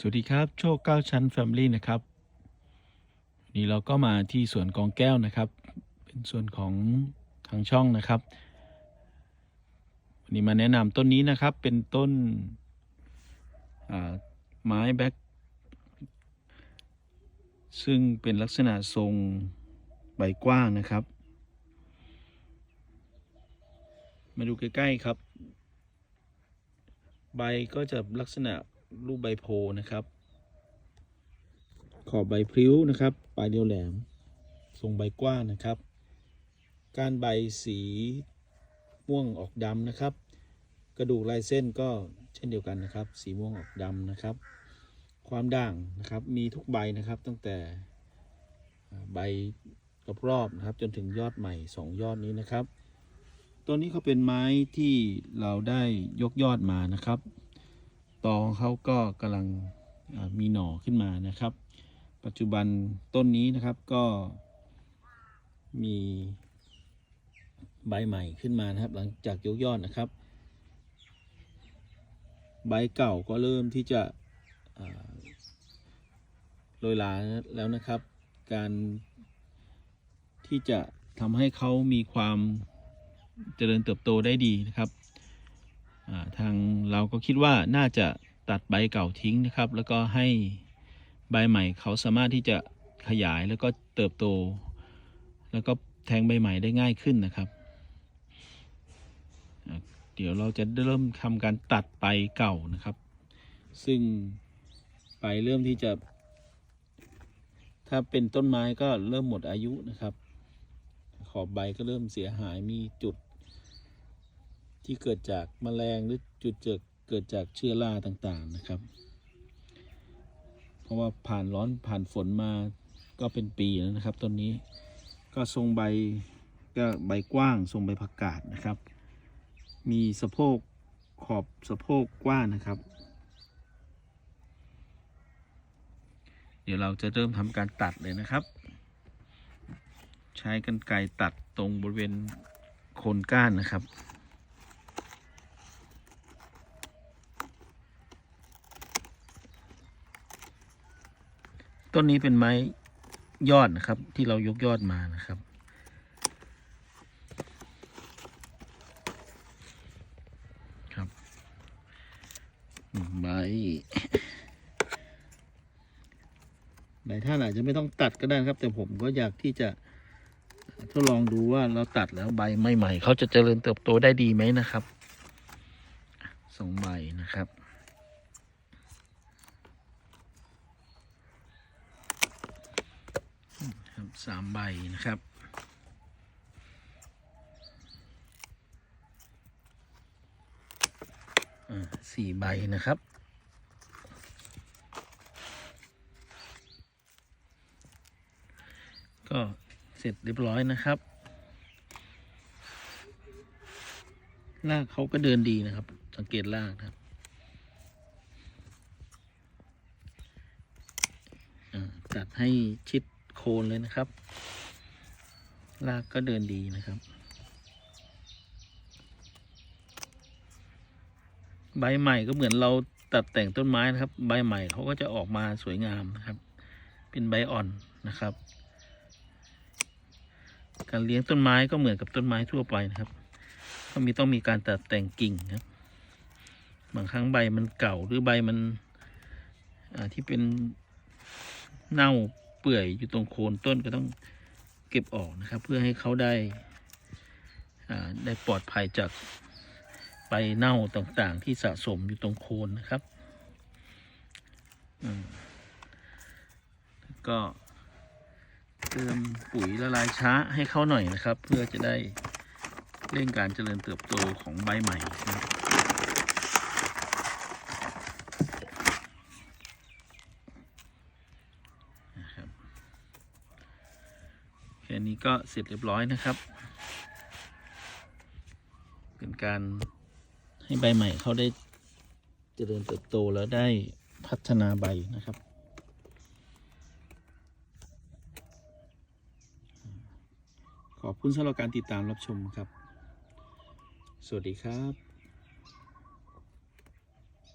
สวัสดีครับโชคเก้าชั้น Family นะครับวันนี่เราก็มาที่สวนกองแก้วนะครับ เป็นส่วนของทางช่องนะครับ วันนี้มาแนะนำต้นนี้นะครับเป็นต้นไม้แบ็กซึ่งเป็นลักษณะทรงใบกว้างนะครับ มาดูใกล้ ๆ ครับ ใบก็จะลักษณะ รูปใบโพนะครับ ขอบใบพริ้วนะครับ ปลายเดียวแหลม ทรงใบกว้างนะครับ ก้านใบสีม่วงออกดำนะครับ กระดูกลายเส้นก็เช่นเดียวกันนะครับ สีม่วงออกดำนะครับ ความด่างนะครับมีทุกใบนะครับตั้งแต่ใบรอบๆนะครับ จนถึงยอดใหม่สองยอดนี้นะครับ ตัวนี้เขาเป็นไม้ที่เราได้ยกยอดมานะครับ ตอของเขาก็กำลังมีหน่อขึ้นมานะครับ ปัจจุบันต้นนี้นะครับก็มีใบใหม่ขึ้นมานะครับ หลังจากยกยอดนะครับ ใบเก่าก็เริ่มที่จะโรยลาแล้วนะครับ การที่จะทำให้เขามีความเจริญเติบโตได้ดีนะครับ ทางเราก็คิดว่าน่าจะตัดใบเก่าทิ้งนะครับ แล้วก็ให้ใบใหม่เขาสามารถที่จะขยายแล้วก็เติบโต แล้วก็แทงใบใหม่ได้ง่ายขึ้นนะครับ เดี๋ยวเราจะเริ่มทำการตัดใบเก่านะครับ ซึ่งใบเริ่มที่จะ ถ้าเป็นต้นไม้ก็เริ่มหมดอายุนะครับ ขอบใบก็เริ่มเสียหายมีจุด ที่เกิดจากแมลงหรือจุดเกิดเกิดจากเชื้อราต่างๆนะครับ เพราะว่าผ่านร้อนผ่านฝนมาก็เป็นปีแล้วนะครับต้นนี้ก็ทรงใบก็ใบกว้างทรงใบผักกาดนะครับ มีสะโพกขอบสะโพกกว้างนะครับ เดี๋ยวเราจะเริ่มทำการตัดเลยนะครับ ใช้กันไกรตัดตรงบริเวณโคนก้านนะครับ ต้นนี้เป็นไม้ยอดนะครับ ที่เรายกยอดมานะครับ ครับใบใบท่านอาจจะไม่ต้องตัดก็ได้ครับ แต่ผมก็อยากที่จะทดลองดูว่าเราตัดแล้วใบใหม่ๆเขาจะเจริญเติบโตได้ดีไหมนะครับสองใบนะครับ สามใบนะครับสี่ใบนะครับ ก็เสร็จเรียบร้อยนะครับลากเขาก็เดินดีนะครับ สังเกตลากนะครับตัดให้ชิด โคนเลยนะครับลากก็เดินดีนะครับ ใบใหม่ก็เหมือนเราตัดแต่งต้นไม้นะครับ ใบใหม่เขาก็จะออกมาสวยงามนะครับ เป็นใบอ่อนนะครับ การเลี้ยงต้นไม้ก็เหมือนกับต้นไม้ทั่วไปนะครับก็มีต้องมีการตัดแต่งกิ่งครับ บางครั้งใบมันเก่าหรือใบมันที่เป็นเน่า เปื่อยอยู่ตรงโคนต้นก็ต้องเก็บออกนะครับ เพื่อให้เขาได้ได้ปลอดภัยจากใบเน่าต่างๆ ที่สะสมอยู่ตรงโคนนะครับก็เติมปุ๋ยละลายช้าให้เขาหน่อยนะครับ เพื่อจะได้เร่งการเจริญเติบโตของใบใหม่นะครับ ค่นี้ก็เสร็จเรียบร้อยนะครับ เป็นการให้ใบใหม่เขาได้เจริญเติบโตแล้วได้พัฒนาใบนะครับ ขอบคุณสำหรับการติดตามรับชมครับ สวัสดีครับ